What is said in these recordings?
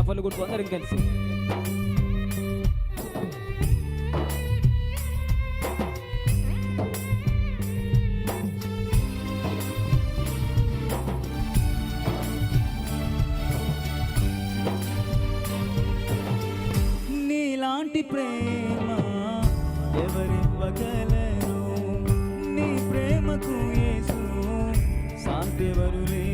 చప్పలు కొట్టుకుందరం కలిసి. నీటి ప్రేమ పగలరు నీ ప్రేమకు యేసు శాంతివరు లే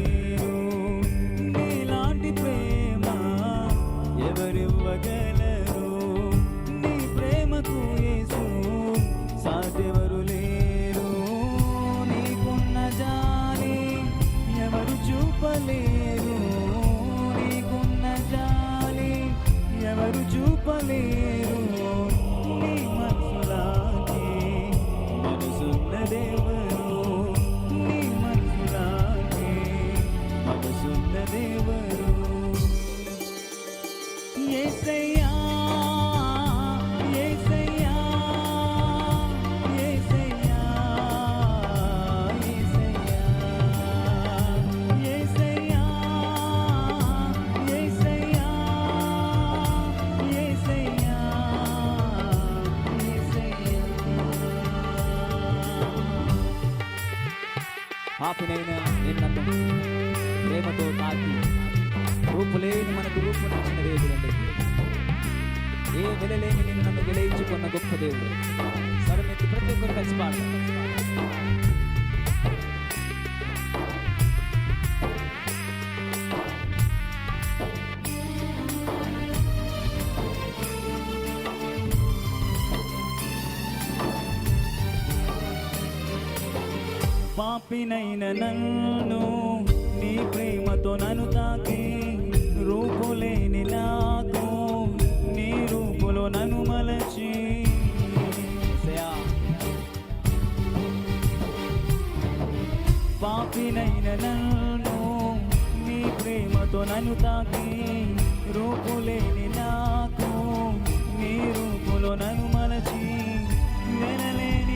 పాపినైనా నేను ప్రేమతో తాకి రూపులేని మనకు రూపునిచ్చిన దేవుడు అండి. ఏ వెలలేని నేను నన్ను వెలయించుకున్న గొప్ప దేవుడు. స్వరమెత్తి ప్రతి ఒక్కరు కలిసి పాడతాం పాపినైన నన్ను నీ ప్రేమతో నన్ను తాకి రూపులేని నాకు నీ రూపులో నన్ను మలచి. పాపినైన నన్ను నీ ప్రేమతో నన్ను తాకి రూపులేని నాకు నీ రూపులో నన్ను మలచి. వెనలేని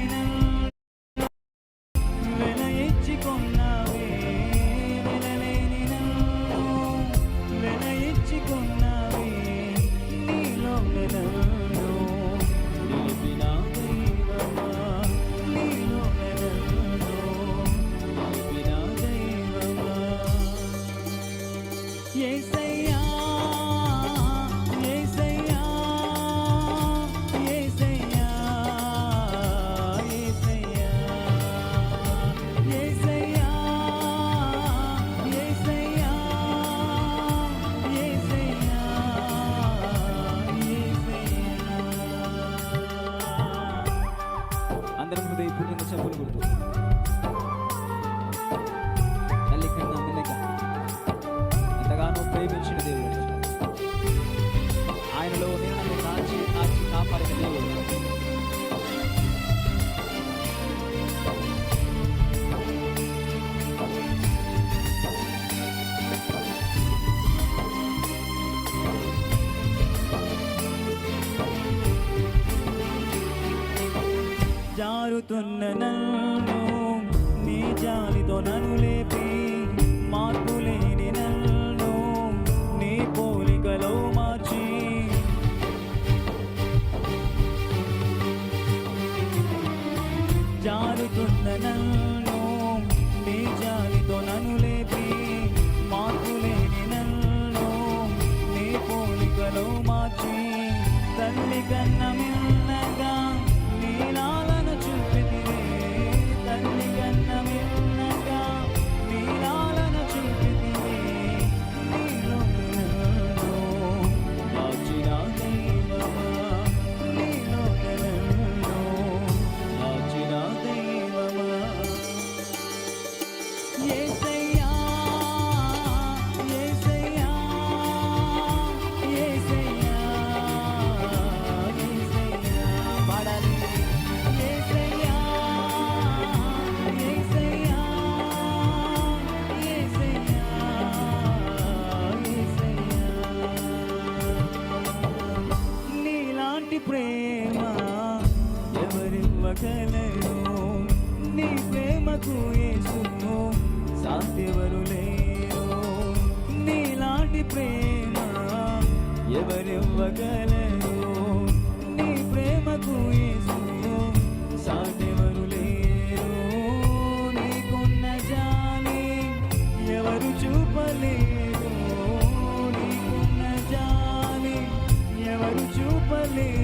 ఆయనలో నేను నన్ను కాచి కాచి కాపాడిన దేవుడు జారుతున్న నన్ను నీ జాలితో నన్ను లేపి జారుతున్న నన్ను నీ జాలితో నన్ను ఎవరివ్వగలరు నీ ప్రేమకు యేసును సాధ్యవరు లేరు నీలాంటి ప్రేమ ఎవరివ్వగలరు నీ ప్రేమకు యేసును సాధ్యవరు లేరు నీకున్న జాలి ఎవరు చూపలేరు నీకున్న జాలి. ఎవరు చూపలేరు